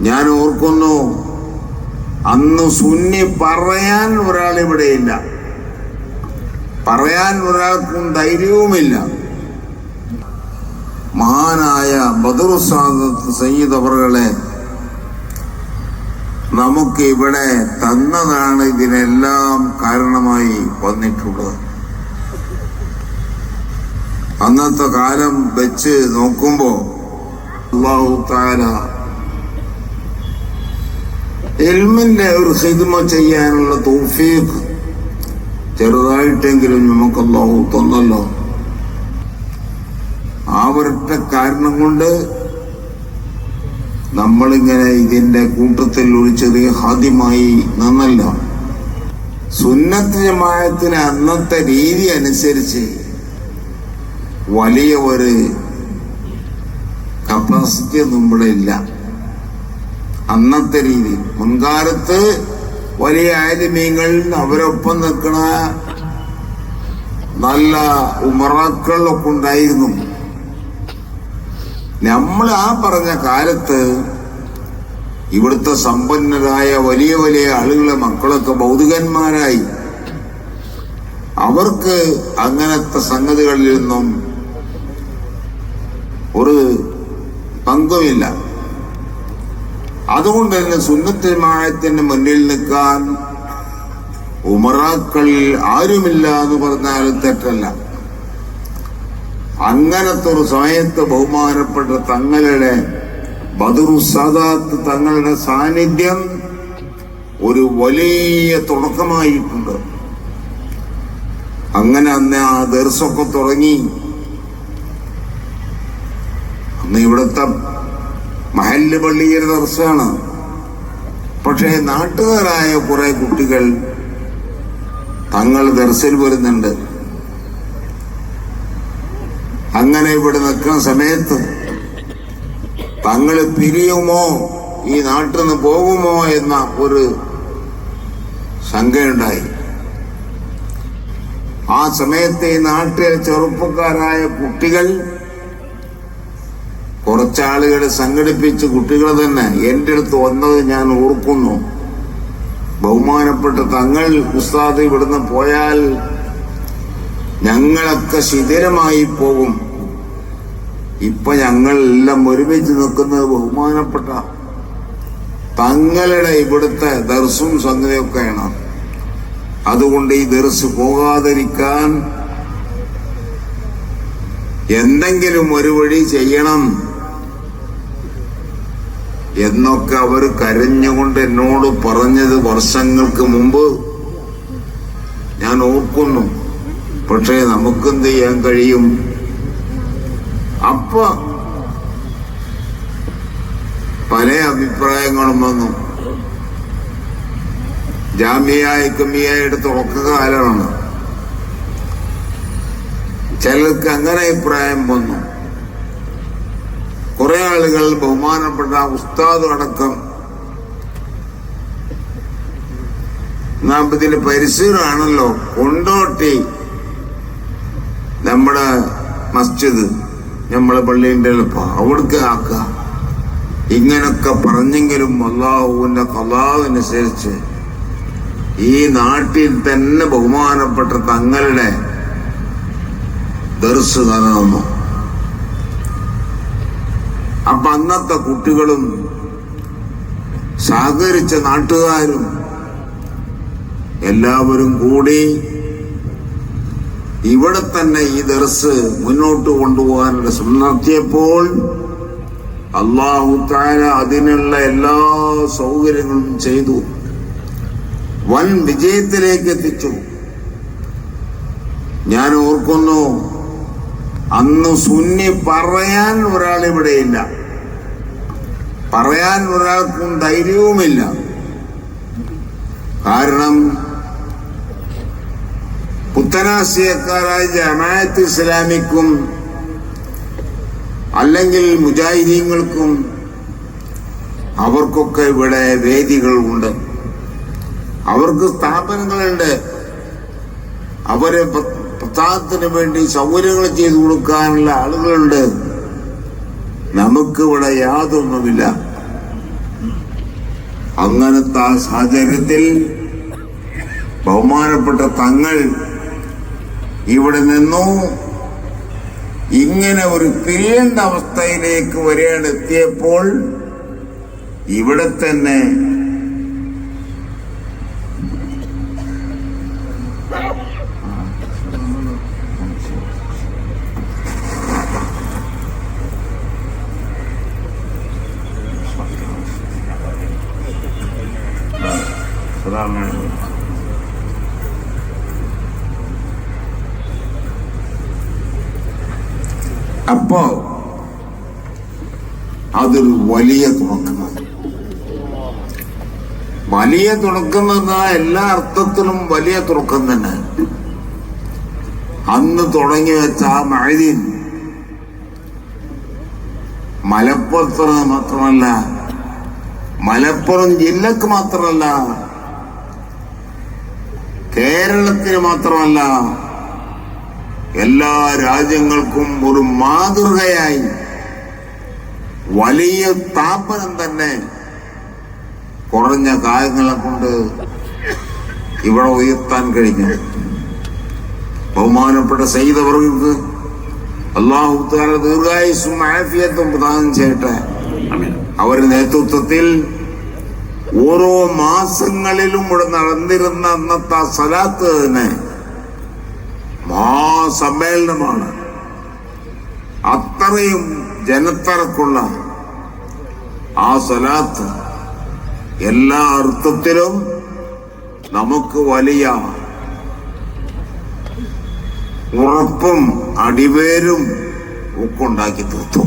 ഞാൻ ഓർക്കുന്നു അന്ന് സുന്നി പറയാൻ ഒരാൾ ഇവിടെയില്ല പറയാൻ ഒരാൾക്കും ധൈര്യവുമില്ല. മഹാനായ ബദറുസാദത്ത് സയ്യിദ് അവറുകളെ നമുക്ക് ഇവിടെ തന്നതാണ് ഇതിനെല്ലാം കാരണമായി വന്നിട്ടുള്ളത്. അന്നത്തെ കാലം വെച്ച് നോക്കുമ്പോ അള്ളാഹു താല എൽമിന്റെ ഒരു ഹിദ്മ ചെയ്യാനുള്ള തൗഫീഖ് ചെറുതായിട്ടെങ്കിലും നമുക്ക് അള്ളാഹു തന്നല്ലോ. ആ ഒരൊറ്റ കാരണം കൊണ്ട് നമ്മളിങ്ങനെ ഇതിന്റെ കൂട്ടത്തിൽ ഒരു ചെറിയ ഹാദ്യമായി നിന്നല്ല. സുന്നത്ത് ജമായത്തിന് അന്നത്തെ രീതി അനുസരിച്ച് വലിയ ഒരു കപ്പാസിറ്റി ഇവിടെ ഇല്ല. അന്നത്തെ രീതി. മുൻകാലത്ത് വലിയ ആലിമീങ്ങൾ അവരൊപ്പം നിൽക്കണ നല്ല ഉമറാക്കളൊക്കെ ഉണ്ടായിരുന്നു. നമ്മൾ ആ പറഞ്ഞ കാലത്ത് ഇവിടുത്തെ സമ്പന്നരായ വലിയ വലിയ ആളുകളെ മക്കളൊക്കെ ഭൗതികന്മാരായി അവർക്ക് അങ്ങനത്തെ സംഗതികളിൽ നിന്നും ഒരു പങ്കുമില്ല. അതുകൊണ്ട് തന്നെ സുന്നത്തിമായത്തിന് മുന്നിൽ നിൽക്കാൻ ഉമറാക്കളിൽ ആരുമില്ല എന്ന് പറഞ്ഞാൽ തെറ്റല്ല. അങ്ങനത്തെ ഒരു സമയത്ത് ബഹുമാനപ്പെട്ട തങ്ങളുടെ ബദറു സദാത്ത് തങ്ങളുടെ സാന്നിധ്യം ഒരു വലിയ തുടക്കമായിട്ടുണ്ട്. അങ്ങനെ അന്ന് ആ ദർസൊക്കെ തുടങ്ങി. അന്ന് ഇവിടുത്തെ മഹല്ല് പള്ളിയുടെ ദർശമാണ് പക്ഷേ നാട്ടുകാരായ കുറെ കുട്ടികൾ തങ്ങൾ ദർശയിൽ വരുന്നുണ്ട്. അങ്ങനെ ഇവിടെ നിൽക്കുന്ന സമയത്ത് തങ്ങൾ പിരിയുമോ? ഈ നാട്ടിൽ നിന്ന് പോകുമോ എന്ന ഒരു ശങ്കയുണ്ടായി. ആ സമയത്ത് ഈ നാട്ടിലെ ചെറുപ്പക്കാരായ കുട്ടികൾ കുറച്ചാളുകളെ സംഘടിപ്പിച്ച് കുട്ടികൾ തന്നെ എന്റെ അടുത്ത് വന്നത് ഞാൻ ഓർക്കുന്നു. ബഹുമാനപ്പെട്ട തങ്ങൾ ഉസ്താദ് ഇവിടുന്ന് പോയാൽ ഞങ്ങളൊക്കെ ശിഥിരമായി പോകും. ഇപ്പൊ ഞങ്ങളെല്ലാം ഒരുമിച്ച് നിൽക്കുന്നത് ബഹുമാനപ്പെട്ട തങ്ങളുടെ ഇവിടുത്തെ ദർസും സംഗതിയൊക്കെയാണ്. അതുകൊണ്ട് ഈ ദർസ് പോകാതിരിക്കാൻ എന്തെങ്കിലും ഒരു വഴി ചെയ്യണം. എന്നൊക്കെ അവർ കരഞ്ഞുകൊണ്ട് എന്നോട് പറഞ്ഞത് വർഷങ്ങൾക്ക് മുമ്പ്. ഞാൻ ഓർക്കുന്നു. പക്ഷേ നമുക്കെന്ത് ചെയ്യാൻ കഴിയും? അപ്പ പല അഭിപ്രായങ്ങളും വന്നു. ജാമ്യായ കമ്മിയായിട്ട് തുടക്കകാലമാണ് ചിലർക്ക് അങ്ങനെ അഭിപ്രായം വന്നു. കുറെ ആളുകൾ ബഹുമാനപ്പെട്ട ഉസ്താദ് അടക്കം നാം ഇതിന് പരിസരമാണല്ലോ കൊണ്ടോട്ടി നമ്മുടെ മസ്ജിദ് നമ്മളെ എളുപ്പം. അവിടേക്ക് ആക്കുക ഇങ്ങനൊക്കെ പറഞ്ഞെങ്കിലും അള്ളാഹുവിന്റെ കലാവനുസരിച്ച് ഈ നാട്ടിൽ തന്നെ ബഹുമാനപ്പെട്ട തങ്ങളുടെ ദർസ് നിലനിന്നു അപ്പൊ അന്നത്തെ കുട്ടികളും സഹകരിച്ച നാട്ടുകാരും എല്ലാവരും കൂടി ഇവിടെ തന്നെ ഈ ദർസ് മുന്നോട്ട് കൊണ്ടുപോകാനുള്ള ശ്രമം നടത്തിയപ്പോൾ അള്ളാഹു താര അതിനുള്ള എല്ലാ സൗകര്യങ്ങളും ചെയ്തു. വൻ വിജയത്തിലേക്ക് എത്തിച്ചു. ഞാൻ ഓർക്കുന്നു അന്ന് സുന്നി പറയാൻ ഒരാൾ ഇവിടെയില്ല പറയാൻ ഒരാൾക്കും ധൈര്യവുമില്ല. കാരണം പുത്തനാശയക്കാരായ ജമാഅത്ത് ഇസ്ലാമിക്കും അല്ലെങ്കിൽ മുജാഹിദീങ്ങൾക്കും അവർക്കൊക്കെ ഇവിടെ വേദികൾ ഉണ്ട്. അവർക്ക് സ്ഥാപനങ്ങളുണ്ട്. അവരെ പ്ര- പ്രസ്ഥാനത്തിന് വേണ്ടി സൗകര്യങ്ങൾ ചെയ്തു കൊടുക്കാനുള്ള ആളുകളുണ്ട്. നമുക്ക് ഇവിടെ യാതൊന്നുമില്ല. അങ്ങനത്തെ ആ സാഹചര്യത്തിൽ ബഹുമാനപ്പെട്ട തങ്ങൾ ഇവിടെ നിന്നു. ഇങ്ങനെ ഒരു പിരിയേണ്ട അവസ്ഥയിലേക്ക് വരെയാണ് എത്തിയപ്പോൾ ഇവിടെ തന്നെ അപ്പോ അതൊരു വലിയ തുടക്കമാണ് വലിയ തുടക്കം എന്ന എല്ലാ അർത്ഥത്തിലും വലിയ തുടക്കം തന്നെ. അന്ന് തുടങ്ങി വെച്ച ആ മഴയിൽ മലപ്പുറത്തിന് മാത്രമല്ല മലപ്പുറം ജില്ലക്ക് മാത്രമല്ല കേരളത്തിന് മാത്രമല്ല എല്ലാ രാജ്യങ്ങൾക്കും ഒരു മാതൃകയായി വലിയ താപനം തന്നെ കുറഞ്ഞ കാലങ്ങളെ കൊണ്ട് ഇവിടെ ഉയർത്താൻ കഴിഞ്ഞു. ബഹുമാനപ്പെട്ട സയ്യിദവർക്ക് അള്ളാഹുത്താല ദീർഘായുസും ആഫിയത്തും പ്രദാനം ചെയ്യട്ടെ. അവരുടെ നേതൃത്വത്തിൽ ഓരോ മാസങ്ങളിലും ഇവിടെ നടന്നിരുന്ന അന്നത്തെ ആ സ്ഥലത്ത് തന്നെ മഹാസമ്മേളനമാണ്. അത്രയും ജനത്തിരക്കുള്ള ആ സ്ഥലത്ത് എല്ലാ അർത്ഥത്തിലും നമുക്ക് വലിയ ഉറപ്പും അടിവേരും ഒക്കെ ഉണ്ടാക്കി തീർത്തു.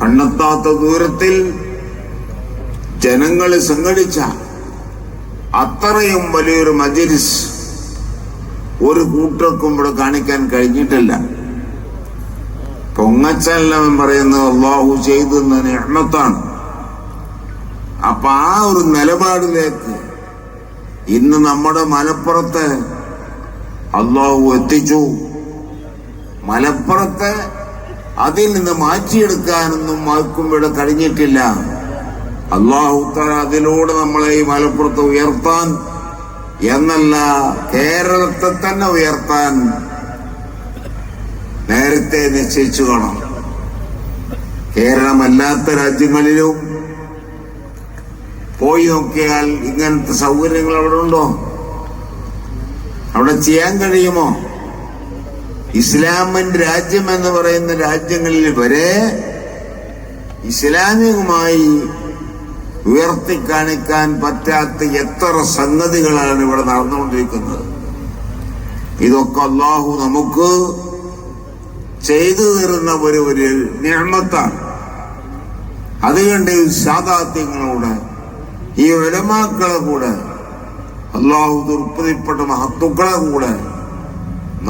കണ്ണെത്താത്ത ദൂരത്തിൽ ജനങ്ങളെ സംഘടിച്ച അത്രയും വലിയൊരു മജിലിസ് ഒരു കൂട്ടർക്കും ഇവിടെ കാണിക്കാൻ കഴിഞ്ഞിട്ടില്ല. പൊങ്ങച്ചെല്ലാം പറയുന്നത് അള്ളാഹു ചെയ്തെന്ന നിഹ്മത്താണ് അപ്പൊ ആ ഒരു നിലപാടിലേക്ക് ഇന്ന് നമ്മുടെ മലപ്പുറത്ത് അള്ളാഹു എത്തിച്ചു. മലപ്പുറത്ത് അതിൽ നിന്ന് മാറ്റിയെടുക്കാനൊന്നും ആർക്കും ഇവിടെ കഴിഞ്ഞിട്ടില്ല. അള്ളാഹു തആല അതിലൂടെ നമ്മളെ ഈ മലപ്പുറത്ത് ഉയർത്താൻ എന്നല്ല കേരളത്തെ തന്നെ ഉയർത്താൻ നേരത്തെ നിശ്ചയിച്ചു കാണാം കേരളമല്ലാത്ത രാജ്യങ്ങളിലും പോയി നോക്കിയാൽ ഇങ്ങനത്തെ സൗകര്യങ്ങൾ അവിടെ ഉണ്ടോ? അവിടെ ചെയ്യാൻ കഴിയുമോ? ഇസ്ലാമിൻ രാജ്യം എന്ന് പറയുന്ന രാജ്യങ്ങളിൽ വരെ ഇസ്ലാമികമായി ഉയർത്തി കാണിക്കാൻ പറ്റാത്ത എത്ര സംഗതികളാണ് ഇവിടെ നടന്നുകൊണ്ടിരിക്കുന്നത്. ഇതൊക്കെ അള്ളാഹു നമുക്ക് ചെയ്തു തരുന്ന ഒരു ഒരു ഞാമത്താണ് അതുകൊണ്ട് ഈ സാദാത്യങ്ങളോട് ഈ ഒരമാക്കളെ കൂടെ അള്ളാഹു ദുർപ്പതിപ്പെട്ട മഹത്തുക്കളെ കൂടെ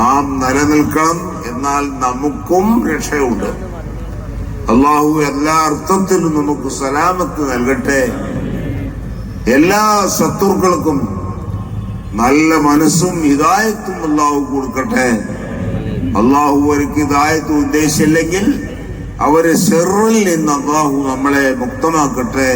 നാം നിലനിൽക്കണം എന്നാൽ നമുക്കും രക്ഷയുണ്ട്. അള്ളാഹു എല്ലാ അർത്ഥത്തിലും നമുക്ക് സലാമത്ത് നൽകട്ടെ. എല്ലാ ശത്രുക്കൾക്കും നല്ല മനസ്സും ഹിതായത്തും അള്ളാഹു കൊടുക്കട്ടെ. അള്ളാഹു അവർക്ക് ഹിതായത്ത് ഉദ്ദേശിച്ചില്ലെങ്കിൽ അവരെ ഷെറിൽ നിന്ന് അള്ളാഹു നമ്മളെ മുക്തമാക്കട്ടെ.